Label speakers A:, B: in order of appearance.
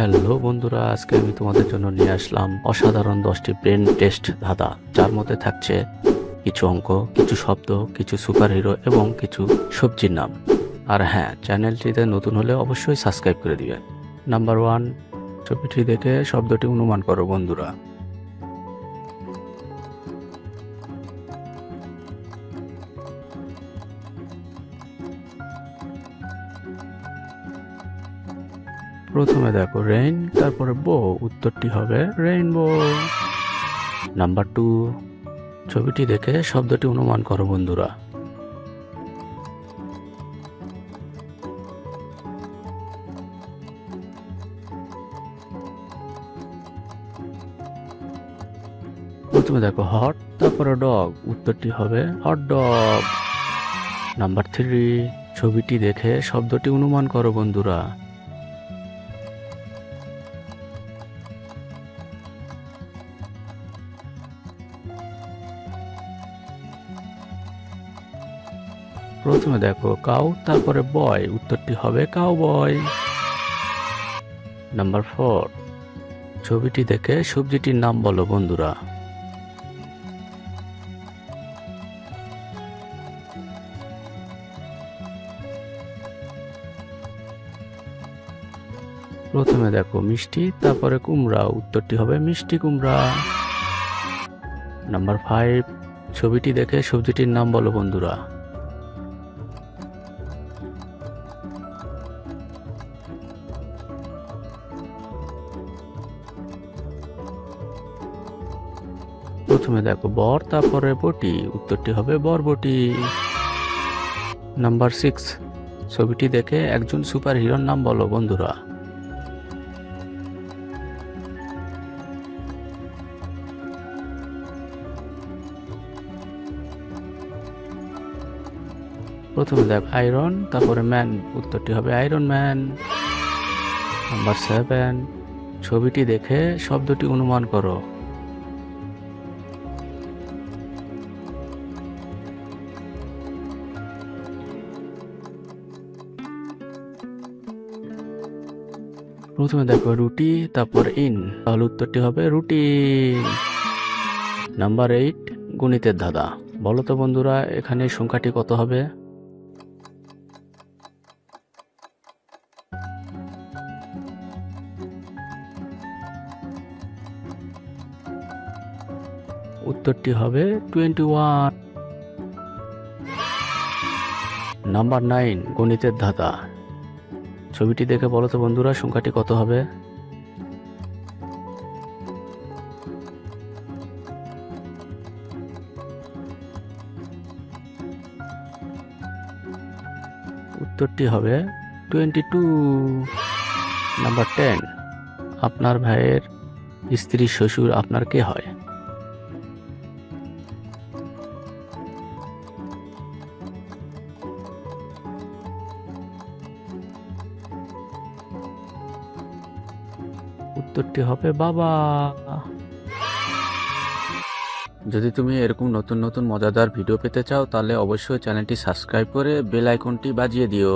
A: Hello বন্ধুরা, আজকে আমি তোমাদের জন্য নিয়ে আসলাম অসাধারণ দশটি ব্রেন টেস্ট ধাঁধা, যার মধ্যে থাকছে কিছু অঙ্ক, কিছু শব্দ, কিছু সুপার হিরো এবং কিছু সবজির নাম। আর হ্যাঁ চ্যানেলটিতে নতুন হলে অবশ্যই সাবস্ক্রাইব করে দিবেন নাম্বার ওয়ান, ছবিটি দেখে শব্দটি অনুমান করো বন্ধুরা। প্রথমে দেখো রেইন তারপরে বো উত্তরটি হবে রেইনবো নাম্বার টু ছবিটি দেখে শব্দটি অনুমান করো বন্ধুরা। প্রথমে দেখো হট তারপরে ডগ উত্তরটি হবে হট ডগ নাম্বার থ্রি ছবিটি দেখে শব্দটি অনুমান করো বন্ধুরা। প্রথমে দেখো, কাউ, তারপরে বয়। উত্তরটি হবে কাউ বয় নাম্বার ফোর। ছবিটি দেখে সবজিটির নাম বলো বন্ধুরা। প্রথমে দেখো, মিষ্টি, তারপরে কুমড়া। উত্তরটি হবে মিষ্টি কুমড়া। Number five. ছবিটি দেখে সবজিটির নাম বলো বন্ধুরা। প্রথমে দেখো বর, তারপরে বটি। উত্তরটি হবে বরবটি। নাম্বার সিক্স ছবিটি দেখে একজন সুপার হিরোর নাম বলো বন্ধুরা। প্রথমে দেখ আয়রন, তারপরে ম্যান, উত্তরটি হবে আয়রন ম্যান। নাম্বার সেভেন ছবিটি দেখে শব্দটি অনুমান করো। প্রথমে দেখো রুটি, তারপর ইন। তাহলে উত্তরটি হবে রুটি। নাম্বার এইট গণিতের ধাঁধা। বলো তো বন্ধুরা, এখানে সংখ্যাটি কত হবে? উত্তরটি হবে টোয়েন্টি ওয়ান নাম্বার নাইন গণিতের ধাঁধা। ছবিটি দেখে বলো তো বন্ধুরা, সংখ্যাটি কত হবে? উত্তরটি হবে টোয়েন্টি টু, নাম্বার টেন। আপনার ভাইয়ের স্ত্রী, শ্বশুর আপনার কে হয়? উত্তরটি হবে বাবা। যদি তুমি এরকম নতুন নতুন মজাদার ভিডিও পেতে চাও, তাহলে অবশ্যই চ্যানেলটি সাবস্ক্রাইব করে বেল আইকনটি বাজিয়ে দিও।